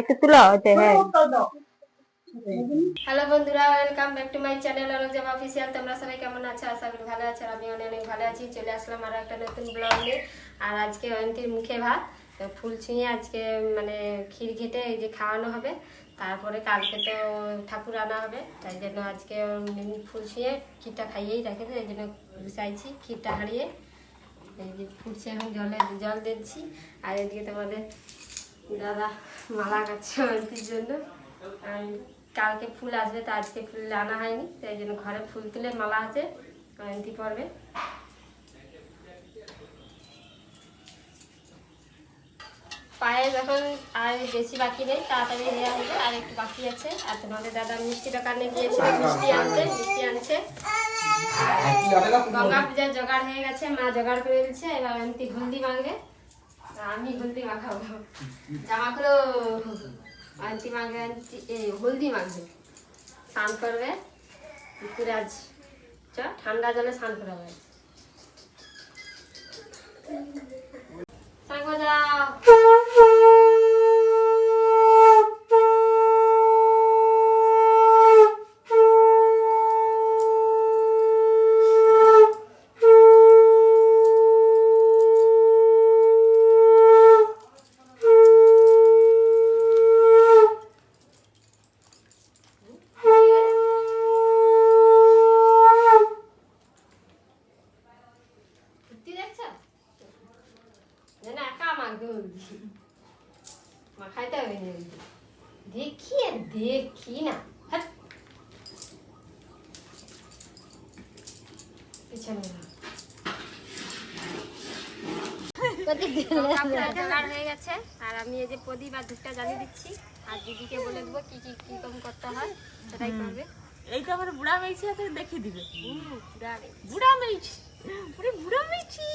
একটু তুলো হচ্ছে হ্যাঁ। হ্যালো বন্ধুরা welcome back to my channel অরকজাম official তোমরা সবাই কেমন আছো? আশা করি ভালো আছো আমি অনেক ভালো আছি। চলে আসলাম আরও একটা নতুন ব্লগ নিয়ে আর আজকে অয়ন্তীর মুখে ভাত ফুল ছুঁয়ে আজকে মানে ক্ষীর ঘেটে এই যে খাওয়ানো হবে। তারপরে কালকে তো ঠাকুর আনা হবে, তাই জন্য আজকে ফুল ছুঁয়ে ক্ষীরটা খাইয়েই রেখে এই জন্য চাইছি ক্ষীরটা হারিয়ে। এই যে ফুটছে এখন জলে, জল দিচ্ছি। আর এদিকে তোমাদের দাদা মালা কাটছে অয়ন্তীর জন্য। আর কালকে ফুল আসবে তো আজকে ফুল আনা হয়নি তাই জন্য ঘরে ফুল তুলে মালা আছে জয়ন্তী পড়বে পায়ে যখন আর বেশি বাকি নেই তাড়াতাড়ি দেওয়া হবে আর একটু বাকি আছে। আর তোমাদের দাদা মিষ্টি দোকানে গিয়েছিল মিষ্টি আনতে মিষ্টি আনছে। গঙ্গা পূজার জোগাড় হয়ে গেছে মা জোগাড় করে দিচ্ছে এবার অন্তি হলদি মাঙ্গে আমি হলদি মাখাবো জামাগুলো আন্টি আলতি আন্টি এই হলদি মাখবে স্নান করবে পুকুরে আজ চ ঠান্ডা জলে স্নান করাবে করে যাও দেখি আর দেখি না হাট। পিছনে না। কাপড় হয়ে গেছে। আর আমি এই যে প্রদীপ আর ধূপটা জ্বালিয়ে দিচ্ছি। আর দিদিকে বলে দেবো কি কি কি কম করতে হয় সেটাই করবে। এইটা আমার বুড়া মেয়েছি দেখিয়ে দিবে। বুড়া মেয়েছি। বুড়া মেয়েছি।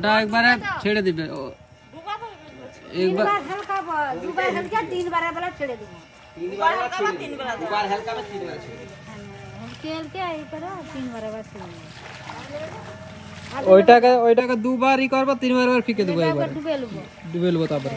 ওটা একবারে ছেড়ে দিবে ও- ডুবা তো বলছে। একবার দুবার হালকা বা তিন বেলা দেওয়া। ওইটাকে ওইটাকে দুবার ই করব তিনবার বার ফিকে দেবো একবার ডুবে নেব তারপরে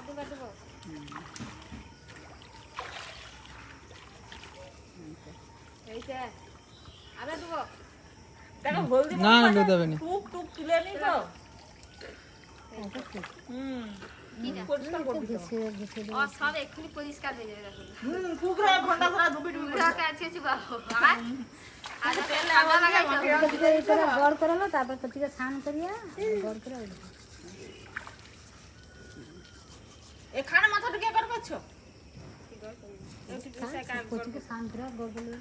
না না দুধ দেবে না টুক টুক তুলে নি তো হুম পরিষ্কার হয়ে যাবে দেখো হুম কুকুরে ঘণ্টা ধরা ডুবি ডুবি আছে করে গড় করালো তারপর কচিকে স্নান করিয়া গড় করে এখানে মাথা ঢুকে কর করছ স্নান করে গড় করে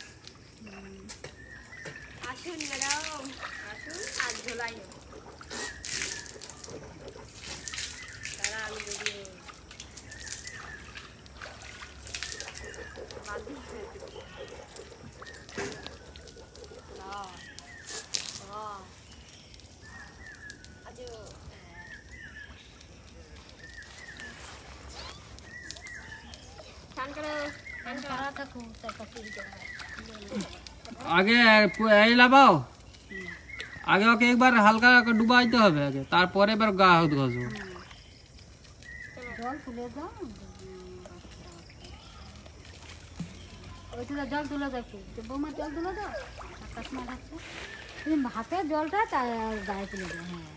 আগে এই লাগাও আগে ওকে একবার হালকা করে ডুবাইতে হবে আগে তারপরে এবার গা হাত ঘষবো। জল তুলে দাও। জল তুলে দাও একটু। বৌমা জল তুলে দাও তুমি হাতে জলটা গায়ে তুলে দাও হ্যাঁ।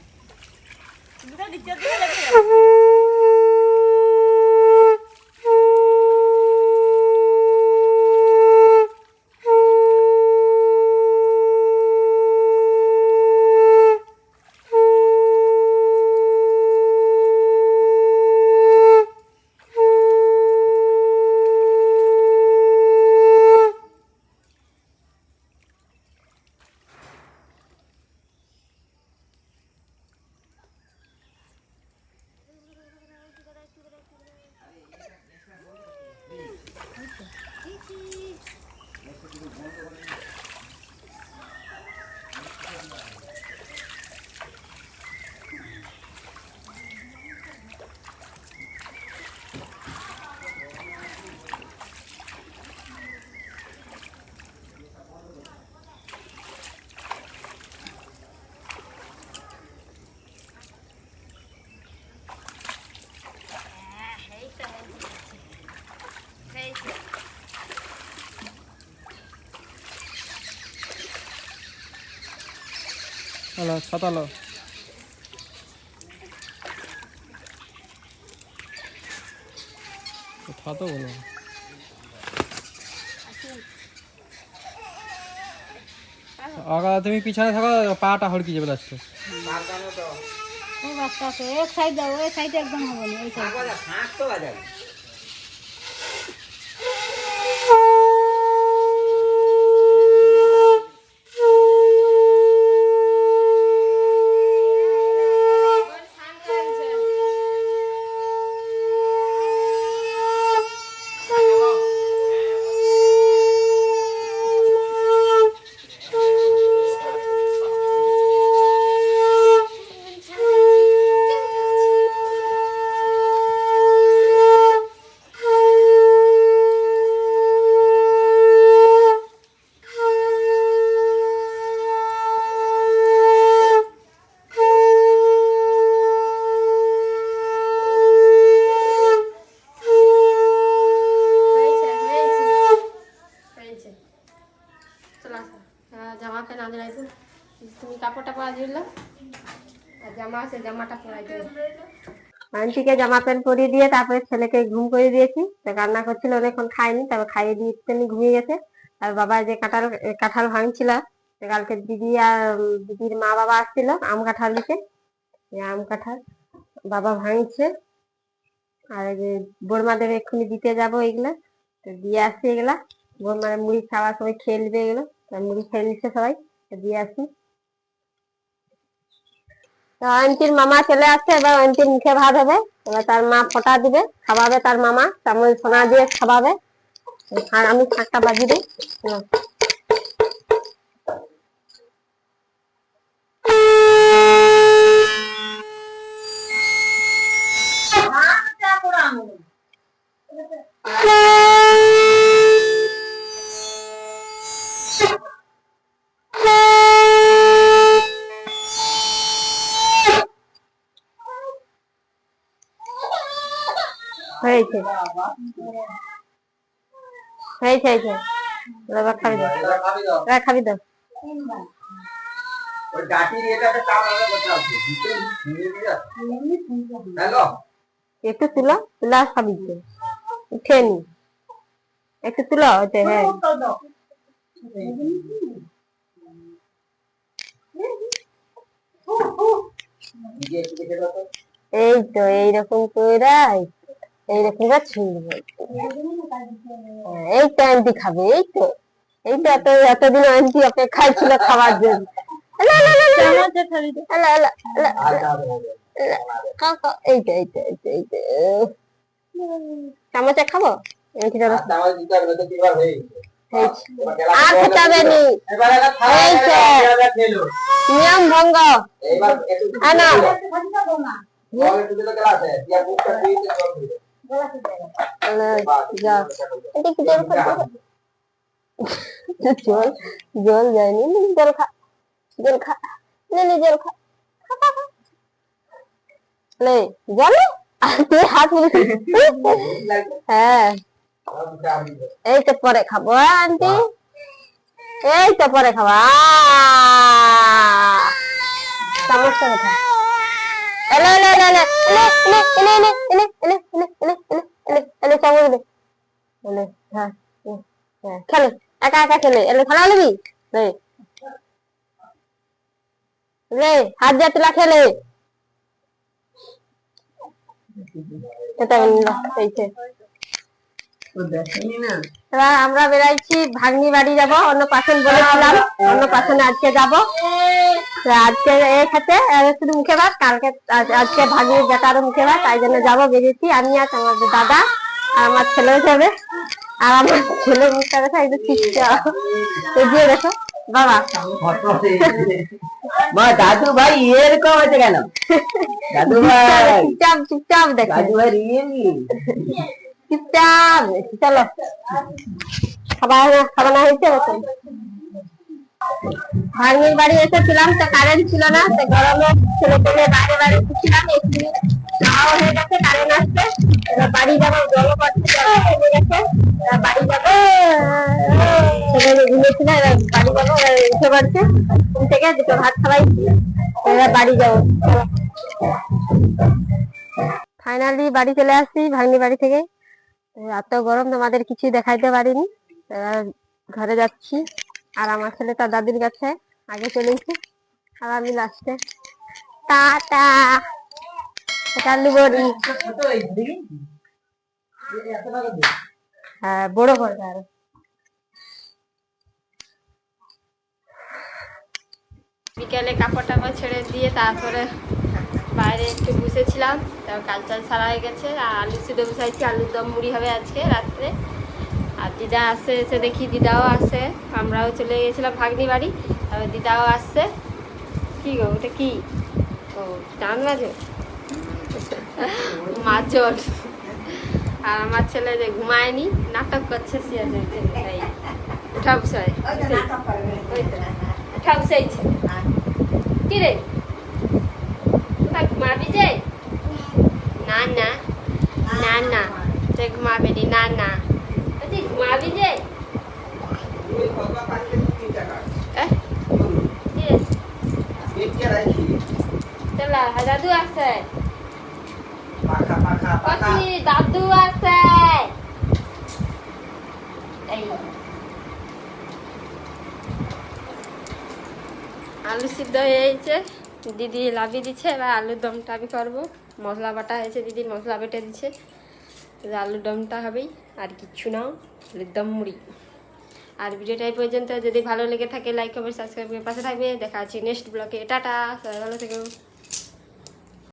হ্যালো সাতালো কথা তো বলো আগা তুমি পিছনে থাকো পাটা হড়কি যাবে লাস্টে। আস্তে আস্তে এক সাইড দাও ওই সাইডে একদম হবে না ওই সাইড। কাপড়টা পরা দিল আর জামা আছে, জামাটা পরাই দিল আন্টিকে জামা প্যান্ট পরিয়ে দিয়ে তারপরে ছেলেকে ঘুম করে দিয়েছি। তো কান্না করছিল, অনেকক্ষণ খায়নি, তারপর খাইয়ে দিয়ে একটুখানি ঘুমিয়ে গেছে। আর বাবা যে কাঁঠাল কাঁঠাল ভাঙছিল কালকে দিদি আর দিদির মা বাবা আসছিল আম কাঁঠাল দিতে। আম কাঁঠাল বাবা ভাঙছে। আর বোরমাদের এক্ষুনি দিতে যাব এগুলা। তো দিয়ে আসছি এগুলা। বোরমার মুড়ি খাওয়া সবাই খেয়ে নেবে এগুলো মুড়ি খেয়ে নিচ্ছে সবাই। দিয়ে আসি আন্টির মামা চলে আসছে, এবার আন্টির মুখে ভাত হবে। এবার তার মা ফোটা দিবে, খাওয়াবে তার মামা। চামচ সোনা দিয়ে খাওয়াবে। আর আমি শাকটা বাজি দিই। নাও। হয়েছে। হয়েছে হয়েছে। খাবি দাও। খাবি দাও। একটু খাবি উঠে নি। একটু তুলো হতে হ্যাঁ। এই তো এইরকম করে এই রেখেটা ছিনবে এই প্যান্টি খাবে এই তো এই তো এত এতদিন আন্টি অপেক্ষায় ছিল খাবার জন্য চামচা খাব নিয়ম ভঙ্গ না জল জল যায়নি। জল খা জল খা। নে জল খা। নে জল? তুই হাত হ্যাঁ। এই তো পরে খাব আন্টি। এই তো পরে খাব। সমস্যা এলে এলে এলে এলে এলে এলে এলে এলে এলে এলে এলে এলে চামচ দে এলে হ্যাঁ হ্যাঁ, হ্যাঁ খেলে একা একা খেলে এলে খেলা নিবি লে লে হাত যা তুলা খেলে এটা এইছে এবার আমরা বেরাইছি ভাগ্নি বাড়ি যাব অন্য পাশন বলেছিলাম অন্য পাশনে আজকে যাব। আজকে এ খেতে শুধু মুখে ভাত কালকে আজকে ভাগ্নির বেটারও মুখে ভাত তাই জন্য যাব বেরিয়েছি। আমি আর আমার দাদা আর আমার ছেলে যাবে। আর আমার ছেলে মুখটা দেখা একটু এগিয়ে দেখো বাবা। মা দাদু ভাই এরকম হয়েছে কেন? দাদু ভাই চুপচাপ চুপচাপ দেখো। দাদু ভাই রিয়েলি। চলো বাড়ি এসেছিলাম তো কারেন্ট ছিল না, তো গরমে ছেলে পেলে বাইরে বাইরে ছিলাম হয়ে বাড়ি যাব, জল গেছে বাড়ি ঘুম থেকে, দুটো ভাত খাওয়াইছি বাড়ি যাব। ফাইনালি বাড়ি চলে আসছি ভাগ্নি বাড়ি থেকে। এত গরম, তোমাদের কিছু দেখাইতে পারিনি। ঘরে যাচ্ছি। আর আমার ছেলে তার দাদির কাছে আগে চলেছে আর আমি লাস্টে টাটা! এটা লিবরি হ্যাঁ বড় করে আর। বিকেলে কাপড় টাপড় ছেড়ে দিয়ে তারপরে বাইরে একটু বসেছিলাম তারপর কাজ টাজ সারা হয়ে গেছে। আর আলু সিদ্ধ বসাইছি আলুর দম মুড়ি হবে আজকে রাত্রে। আর দিদা আসছে এসে দেখি দিদাও আসে আমরাও চলে গেছিলাম ভাগ্নি বাড়ি তারপর দিদাও আসছে। কি গো ওটা কি? ও চাঁদ মাঝে মাছর। আর আমার ছেলে যে ঘুমায়নি নাটক করছে এই উঠা বসায়। উঠা বসাইছে। কি রে? ঘুমাবি যে? না না। না না। তুই ঘুমাবি নি, না না। তুই ঘুমাবি যে? দাদু আছে। আলু সিদ্ধ হয়ে দিদি লাভি দিচ্ছে, এবার আলুর দমটা আমি করব। মশলা বাটা হয়েছে, দিদি মশলা বেটে দিচ্ছে। আলুর দমটা হবেই, আর কিচ্ছু নাও আলুর দম মুড়ি। আর ভিডিওটা এই পর্যন্ত। যদি ভালো লেগে থাকে লাইক কমেন্ট সাবস্ক্রাইব করবে পাশে থাকবে। দেখা আছে নেক্সট ব্লগে টাটা, সবাই ভালো থেকো।